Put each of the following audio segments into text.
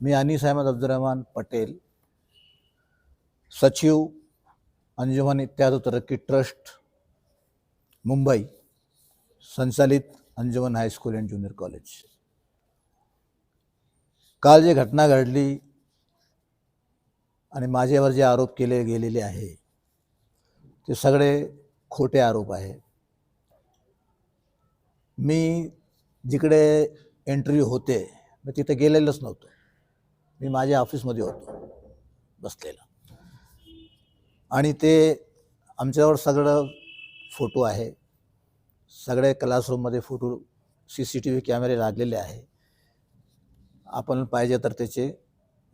मी अनिस अहमद अब्दुलरहमान पटेल सचिव अंजुमन इत्यादी तरक्की ट्रस्ट मुंबई संचालित Anjuman high school and junior college. काल जी घटना घडली आणि माझ्यावर जे आरोप केले गेलेले आहे ते सगळे खोटे आरोप आहे. मी जिकडे एंट्री होते मी तिथे गेलेलंच नव्हतं. मी माझ्या ऑफिसमध्ये होतो बसलेला. आणि ते आमच्यावर सगळं फोटो आहे. सगळे क्लासरूममध्ये photo C C T V कॅमेरे लागलेले आहे. आपण पाहिजे तर त्याचे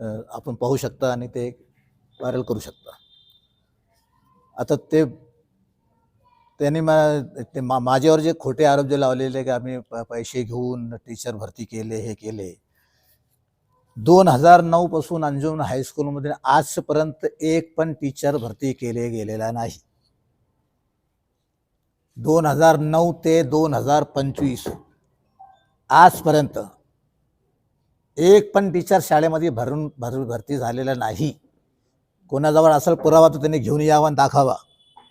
आपण पाहू शकता आणि ते व्हायरल करू शकता. आता ते त्यांनी मा ते मा माझ्यावर जे खोटे आरोप जे लावलेले की आम्ही प पैसे घेऊन टीचर भरती केले हे केले दोन हजार नऊपासून अंजुमन हायस्कूलमध्ये आजपर्यंत एक पण टीचर भरती केले गेलेला नाही. दोन हजार नऊ ते दोन हजार पंचवीस आजपर्यंत एक पण टीचर शाळेमध्ये भरून भर भरती झालेला नाही. कोणाजवळ असेल पुरावा तर त्यांनी घेऊन यावा आणि दाखवावा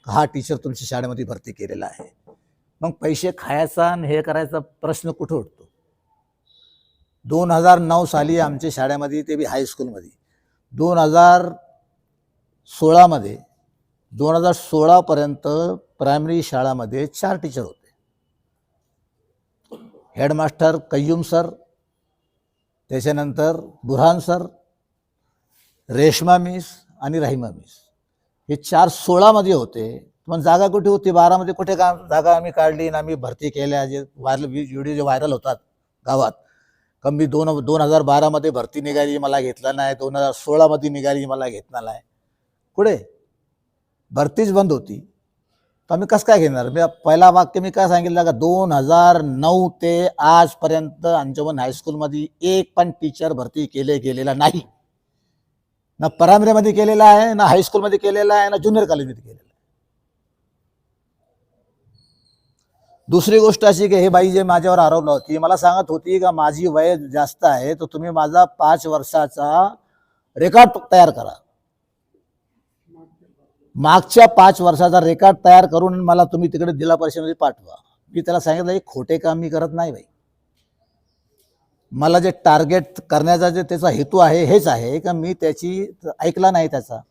हा टीचर तुमच्या शाळेमध्ये भरती केलेला आहे. मग पैसे खायचा आणि हे करायचा प्रश्न कुठं उठतो? दोन हजार नऊ साली आमच्या शाळेमध्ये ते बी हायस्कूलमध्ये दोन हजार सोळामध्ये दोन हजार सोळापर्यंत प्रायमरी शाळामध्ये चार टीचर होते. हेडमास्टर कय्यूम सर त्याच्यानंतर बुरहान सर रेश्मा मिस आणि राहिमा मिस. हे चार सोळामध्ये होते. पण जागा कुठे होती? बारामध्ये कुठे का जागा आम्ही काढली आणि आम्ही भरती केल्या? जे व्हायरल व्हिडिओ जे व्हायरल होतात गावात. का मी दोन दोन हजार बारामध्ये भरती निघाली मला घेतला नाही. दोन हजार सोळामध्ये निघाली मला घेतला नाही. कुठे भरतीच बंद होती. तर आम्ही कसं काय घेणार? मी पहिला वाक्य मी काय सांगितलं का दोन हजार नऊ ते आजपर्यंत अंजमन हायस्कूलमध्ये एक पण टीचर भरती केले गेलेला नाही. ना प्रायमरीमध्ये केलेला आहे ना हायस्कूलमध्ये केलेला आहे ना ज्युनियर कॉलेजमध्ये केलेला आहे दुसरी गोष्ट अशी की हे बाई जे माझ्यावर आरोपला होती मला सांगत होती का माझी वय जास्त आहे तर तुम्ही माझा पाच वर्षाचा रेकॉर्ड तयार करा. मागच्या पाच वर्षाचा रेकॉर्ड तयार करून मला तुम्ही तिकडे जिल्हा परिषदेमध्ये पाठवा. मी त्याला सांगितलं की खोटे काम मी करत नाही बाई. मला जे टार्गेट करण्याचा जे त्याचा हेतू आहे हेच आहे का मी त्याची ऐकला नाही त्याचा.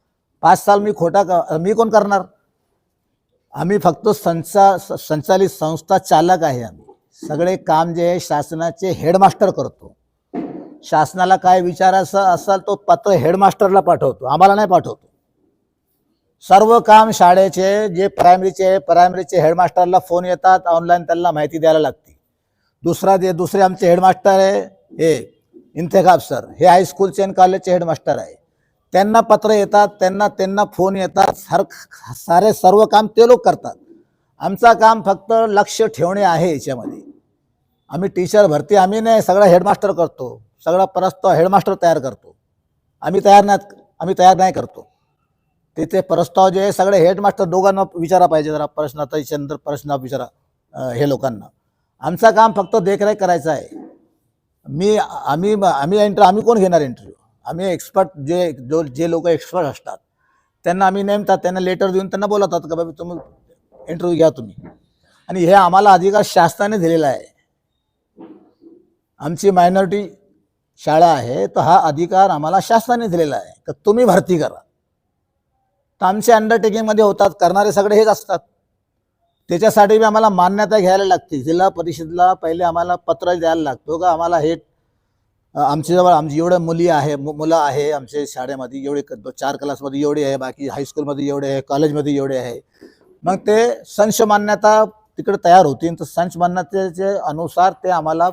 पाच साल मी खोटा मी कोण करणार? आम्ही फक्त संचा स- संचालित संस्था चालक आहे आम्ही. सगळे काम जे आहे शासनाचे हेडमास्टर करतो. शासनाला काय विचारायचं असेल तो पत्र हेडमास्टरला पाठवतो. आम्हाला नाही पाठवतो. सर्व काम शाळेचे जे प्रायमरीचे प्रायमरीचे हेडमास्टरला फोन येतात ऑनलाईन त्यांना माहिती द्यायला लागते. दुसरा जे दुसरे आमचे हेडमास्टर आहे हे इंतेखाब सर हे हायस्कूलचे आणि कॉलेजचे हेडमास्टर आहे. त्यांना पत्र येतात त्यांना त्यांना फोन येतात सर सारे सर्व काम ते लोक करतात. आमचा काम फक्त लक्ष ठेवणे आहे याच्यामध्ये. आम्ही टीचर भरती आम्ही नाही सगळा हेडमास्टर करतो. सगळा प्रस्ताव हेडमास्टर तयार करतो. आम्ही तयार नाही आम्ही तयार नाही करतो. तिथे प्रस्ताव जे आहे सगळे हेडमास्टर दोघांना विचारा पाहिजे जरा प्रश्न आता याच्यानंतर प्रश्न विचारा हे लोकांना. आमचं काम फक्त देखरेख करायचं आहे. मी आम्ही आम्ही इंटर आम्ही कोण घेणार इंटरव्ह्यू आम्ही एक्सपर्ट जे जो जे लोक एक्सपर्ट असतात त्यांना आम्ही नेमतात त्यांना लेटर देऊन त्यांना बोलवतात का बाबा तुम्ही इंटरव्ह्यू घ्या तुम्ही. आणि हे आम्हाला अधिकार शासनाने दिलेला आहे. आमची मायनॉरिटी शाळा आहे तर हा अधिकार आम्हाला शासनाने दिलेला आहे तर तुम्ही भरती करा. तर आमच्या अंडरटेकिंगमध्ये होतात करणारे सगळे हेच असतात. त्याच्यासाठी बी आम्हाला मान्यता घ्यायला लागते. जिल्हा परिषदला पहिले आम्हाला पत्र द्यायला लागतो का आम्हाला हे आमच्याजवळ आमची एवढ्या मुली आहे मु- मुलं आहे आमच्या शाळेमध्ये एवढे चार क्लासमध्ये एवढे आहे बाकी हायस्कूलमध्ये एवढे आहे कॉलेजमध्ये एवढे आहे. मग ते संश मान्यता तिकडे तयार होतील तर संच मान्यतेचे अनुसार ते आम्हाला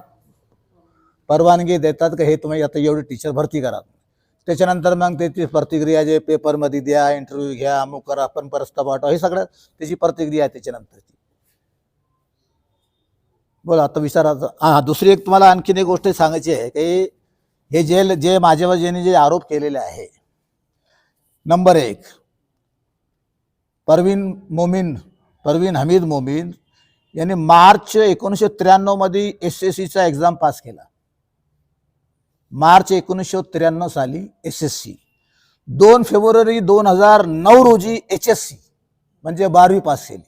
परवानगी देतात की हे तुम्ही आता एवढी टीचर भरती करा. त्याच्यानंतर मग त्याची प्रतिक्रिया जे पेपरमध्ये द्या इंटरव्ह्यू घ्या अमुक करा पण परस्ता पाठवा हे सगळं त्याची प्रतिक्रिया आहे त्याच्यानंतरची. बोला आता विचारायचं हां दुसरी एक तुम्हाला आणखीन एक गोष्ट सांगायची आहे की हे जे जे माझ्यावर ज्यांनी जे आरोप केलेले आहे. नंबर एक परवीन मोमीन परवीन हमीद मोमीन यांनी मार्च एकोणीसशे त्र्याण्णवमध्ये एस एस सीचा एक्झाम पास केला. मार्च एकोणीसशे त्र्याण्णव साली एस एस सी दोन फेब्रुवारी दोन हजार नऊ रोजी एच एस सी म्हणजे बारावी पास केली.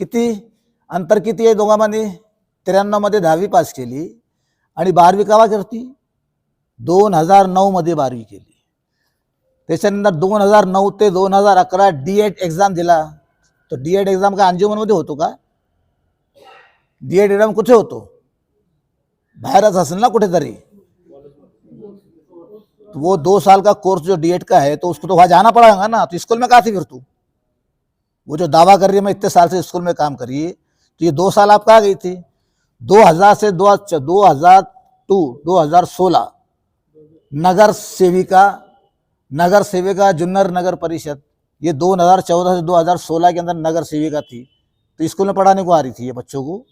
किती? अंतर किती आहे दोघांमध्ये? त्र्याण्णवमध्ये दहावी पास केली आणि बारावी केव्हा करती? दोन हजार नऊमध्ये बारावी केली. त्याच्यानंतर दोन हजार नऊ ते दोन हजार अकरा डी एड एक्झाम दिला. तो डी एड एक्झाम का अंजुमनमध्ये होतो का? डी एड एक्झाम कुठे होतो? बाहेरच असेल ना कुठेतरी. तो वो दो साल का कोर्स जो डी एड का है तो उसको तो वहाँ जाना पड़ेगा ना तो स्कूल में कहाँ थी फिर तू? वो जो दावा कर रही है मैं इतने साल से स्कूल में काम कर रही है तो ये दो साल आप कहाँ गई थी। दो हज़ार से दो दो हज़ार टू दो हज़ार सोलह, नगर सेविका नगर सेविका जुन्नर नगर परिषद, ये दो हज़ार चौदह से दो हज़ार सोलह के अंदर नगर सेविका थी। तो स्कूल में पढ़ाने को आ रही थी ये बच्चों को।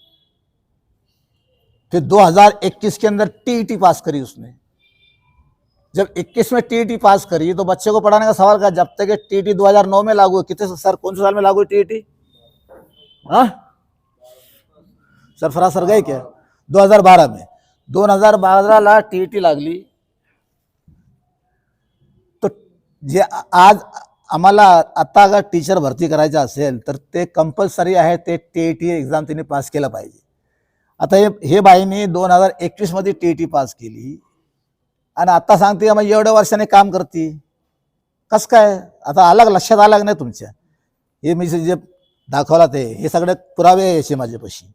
फिर 2021 के अंदर टीईटी पास करी उसने। जब 21 में टीईटी पास करी तो बच्चे को पढ़ाने का सवाल का जब तक टीईटी 2009 में लागू है, कितने सर, कौन से साल में लागू है टीईटी सरफराज सर गए क्या 2012 में. 2012 ला टीईटी लागली. तो जे आज आम्हाला आता अगर टीचर भरती करायचं असेल तर ते कंपल्सरी आहे ते टी टी एक्झाम तिने पास केलं पाहिजे. आता हे हे बाईने दोन हजार एकवीसमध्ये टी टी पास केली. आणि आता सांगते मग एवढ्या वर्षाने काम करते? कसं काय? आता अलग लक्षात आलं नाही तुमच्या? हे मी जे दाखवला ते हे सगळे पुरावे आहे याचे माझ्यापाशी.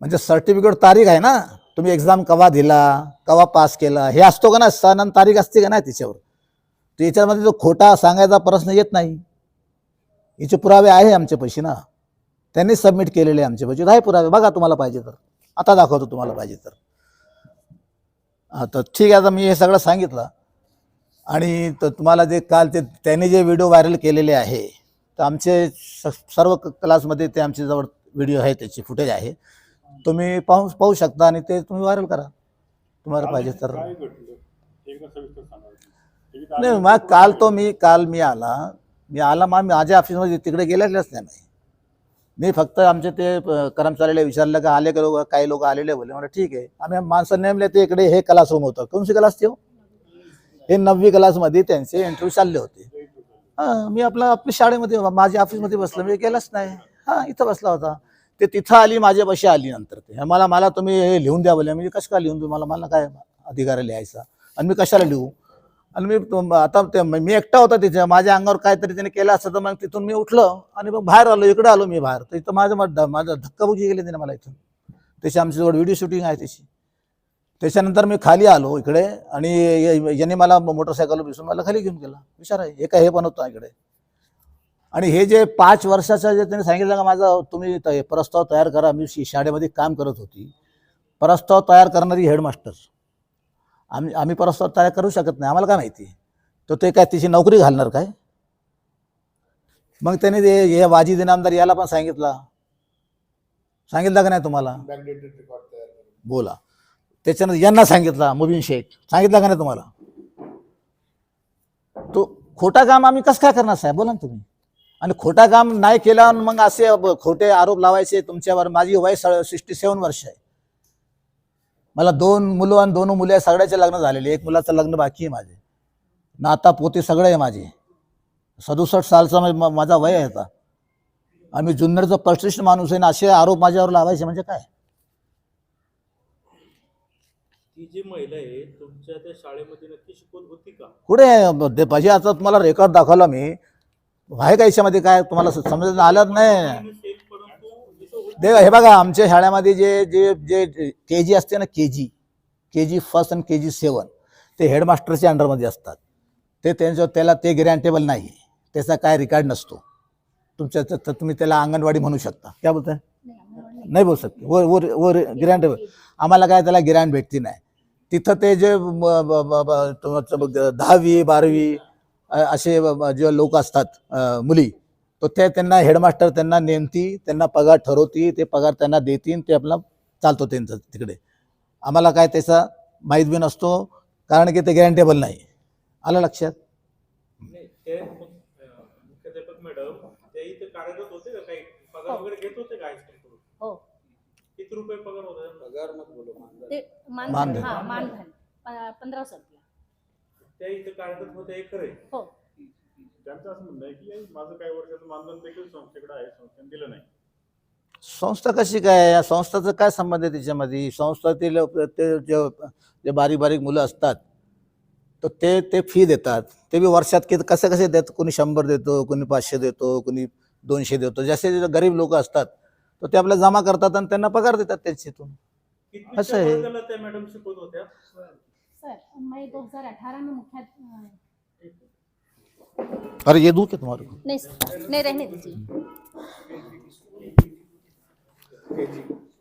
म्हणजे सर्टिफिकेट तारीख आहे ना? तुम्ही एक्झाम कवा दिला कवा पास केला हे असतो का ना सण आणि तारीख असते का नाही त्याच्यावर तर याच्यामध्ये जो खोटा सांगायचा प्रश्न येत नाही. याचे पुरावे आहे आमच्यापाशी ना. त्यांनी सबमिट केलेले आहे आमच्यापाशी आहे पुरावे. बघा तुम्हाला पाहिजे तर. आता दाखवतो तुम्हाला पाहिजे तर. हां तर ठीक आहे. आता मी हे सगळं सांगितलं. आणि तर तुम्हाला जे काल ते त्याने जे व्हिडिओ व्हायरल केलेले आहे तर आमचे स- सर्व क्लासमध्ये ते आमच्याजवळ व्हिडिओ आहे त्याची फुटेज आहे. तुम्ही पाहू पाहू शकता आणि ते तुम्ही व्हायरल करा. तुम्हाला पाहिजे तर. नाही मग काल तो मी काल मी आला. मी आला मग माझ्या ऑफिसमध्ये तिकडे गेलेलेच नाही मी. मी फक्त आमचे ते कर्मचाऱ्याला विचारलं का आले का लोक? काही लोक आलेले बोले मला ठीक आहे. आम्ही माणसं नेमले ते इकडे हे क्लासरूम होतं. कोणची क्लास ते हो? हे नववी क्लासमध्ये त्यांचे इंटरव्ह्यू चालले होते. हां मी आपला आपल्या शाळेमध्ये माझ्या ऑफिसमध्ये बसलो. मी गेलाच नाही. हां इथं बसला होता. ते तिथं आली माझ्यापाशी आली नंतर ते. मला मला तुम्ही हे लिहून द्या बोले म्हणजे कसं काय लिहून देऊ? मला मला काय अधिकार लिहायचा? आणि मी कशाला लिहू? आणि मी आता ते मी एकटा होता तिथे. माझ्या अंगावर काहीतरी त्याने केलं असतं तर मग तिथून मी उठलो आणि मग बाहेर आलो. इकडे आलो मी बाहेर. तर इथं माझं मग ध- माझं धक्काबुकी गेली त्याने मला इथून. त्याची आमच्याजवळ व्हिडिओ शूटिंग आहे त्याची. त्याच्यानंतर मी खाली आलो इकडे आणि याने मला मोटरसायकल बसून मला खाली घेऊन गेला. विचार आहे हे काय हे पण होतं इकडे. आणि हे जे पाच वर्षाचं जे त्यांनी सांगितलं का माझं तुम्ही त- प्रस्ताव तयार करा. मी शि- शाळेमध्ये काम करत होती. प्रस्ताव तयार करणारी हेडमास्टर आम्ही आम्ही प्रस्ताव तयार करू शकत नाही. आम्हाला काय माहिती? तर ते काय तिची नोकरी घालणार काय? मग त्याने ते हे वाजी दिनामदार याला पण सांगितलं. सांगितलं का नाही तुम्हाला. बोला. त्याच्यानंतर यांना सांगितलं मुबीन शेख. सांगितलं का नाही तुम्हाला? तो खोटा काम आम्ही कसं काय करणार साहेब? बोला ना तुम्ही. आणि खोटा काम नाही केलं मग असे खोटे आरोप लावायचे तुमच्यावर माझी वय सिक्स्टी सेवन वर्ष आहे. मला दोन मुलं आणि दोन मुले सगळ्याचे लग्न झालेले एक मुलाचं लग्न बाकी आहे माझे. नाता पोते सगळे आहे माझे. सदुसष्ट सालचा मा- मा- माझा वय आहे आता. आम्ही जुन्नरचा प्रतिष्ठ माणूस आहे ना असे आरोप माझ्यावर लावायचे म्हणजे काय? ती जी महिला आहे तुमच्या त्या शाळेमध्ये नक्की शिकवत होती का? कुठे पाहिजे आता तुम्हाला रेकॉर्ड दाखवला मी. आहे का याच्यामध्ये काय? तुम्हाला स- समजत आलं नाही. दे हे बघा आमच्या शाळेमध्ये जे जे जे के जी असते ना के जी के जी फर्स्ट आणि के जी सेवन ते हेडमास्टरच्या अंडरमध्ये असतात. ते त्यांचं त्याला ते गिरॅन्टेबल नाही. त्याचा काय रिकॉर्ड नसतो. तुमच्या तर तुम्ही त्याला अंगणवाडी म्हणू शकता. काय बोलताय? नाही बोलू शकते. वर वर वर गिरॅन्टेबल आम्हाला काय त्याला गिरॅन्ट भेटती नाही. तिथं ते जे दहावी बारावी असे जे लोक असतात मुली तर ते त्यांना हेडमास्टर त्यांना नेमती त्यांना पगार ठरवती ते पगार त्यांना देतील ते आपला चालतो त्यांचं तिकडे. आम्हाला काय त्याचा माहीत बी नसतो कारण की ते गॅरंटेबल नाही. आलं लक्षात? नाही त्या इथं कार्यरत होत्या हे खरं आहे. हो. त्यांचं असं म्हणणं आहे की "आई, माझं काही वर्षाचं मानधन देखील संस्थेकडे आहे संस्थेने दिलं नाही. संस्था कशी काय या संस्थाचं काय संबंध आहे त्याच्यामध्ये? संस्थातील ते जे जे बारीक बारीक मुलं असतात तर ते ते फी देतात. ते बी वर्षात किती कसे कसे देतात कोणी शंभर देतो कोणी पाचशे देतो कोणी दोनशे देतो. जसे जे गरीब लोक असतात तर ते आपल्याला जमा करतात आणि त्यांना पगार देतात त्याच्यातून. असं आहे. सर मैं 2018 में मुख्य अरे ये दूर के तुम्हारे को। नहीं सर नहीं रहने दीजिए।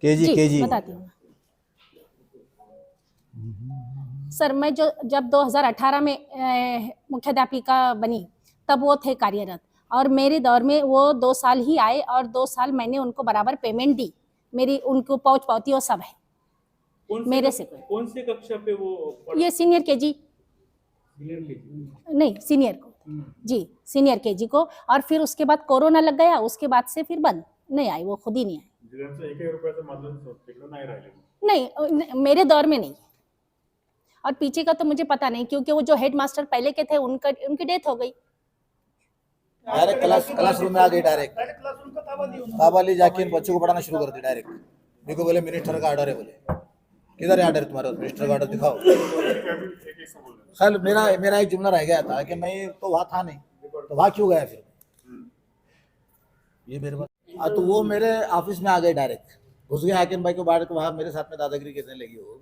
के जी के जी बताती हूँ सर मैं जो जब 2018 में मुख्याध्यापिका बनी तब वो थे कार्यरत। और मेरे दौर में वो दो साल ही आए और दो साल मैंने उनको बराबर पेमेंट दी। मेरी उनको पहुँच पाती वो सब है। मेरे से कोई। कौन से कक्षा पे वो ये सीनियर के जी। नहीं सीनियर को। जी सीनियर के जी को। और फिर उसके बाद कोरोना लग गया उसके बाद से फिर बंद। नहीं आई वो खुद ही नहीं आई। नाही मेरे दौर में नहीं। और पीछे का तो मुझे पता नहीं क्योंकि वो जो हेड मास्टर पहले के थे उनका उनकी डेथ हो गई। डायरेक्ट क्लास क्लासरूम में आ गई डायरेक्ट ताबा ली जाके बच्चों को पढ़ाना शुरू कर दी डायरेक्ट मेरे को बोले मिनिस्टर का ऑर्डर है बोले। किधर है ऑर्डर तुम्हारा मिनिस्टर का ऑर्डर दिखाओ। कल मेरा मेरा एक जुमला रह गया था कि मैं तो वहाँ था नहीं तो वहाँ क्यों गया फिर? ये मेरे पास हाँ तो वो मेरे ऑफ़िस में आ गए डायरेक्ट। घुस गए हाकिम भाई को बाहर तो वहाँ मेरे साथ में दादागिरी करने लगी वो।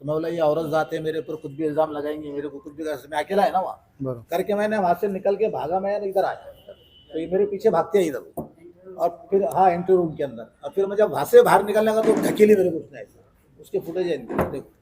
तो मैं बोला ये औरत जाते मेरे ऊपर कुछ भी इल्ज़ाम लगाएँगे मेरे को कुछ भी कर मैं अकेला है ना वहाँ? करके मैंने वहाँ से निकल के भागा मैं इधर आया। तो ये मेरे पीछे भागते हैं इधर और फिर हाँ एंट्री रूम के अंदर। और फिर मैं जब वहाँ से बाहर निकलने लगा तो ढकेली मेरे को उसने ऐसे। उसके फुटेज है देखो।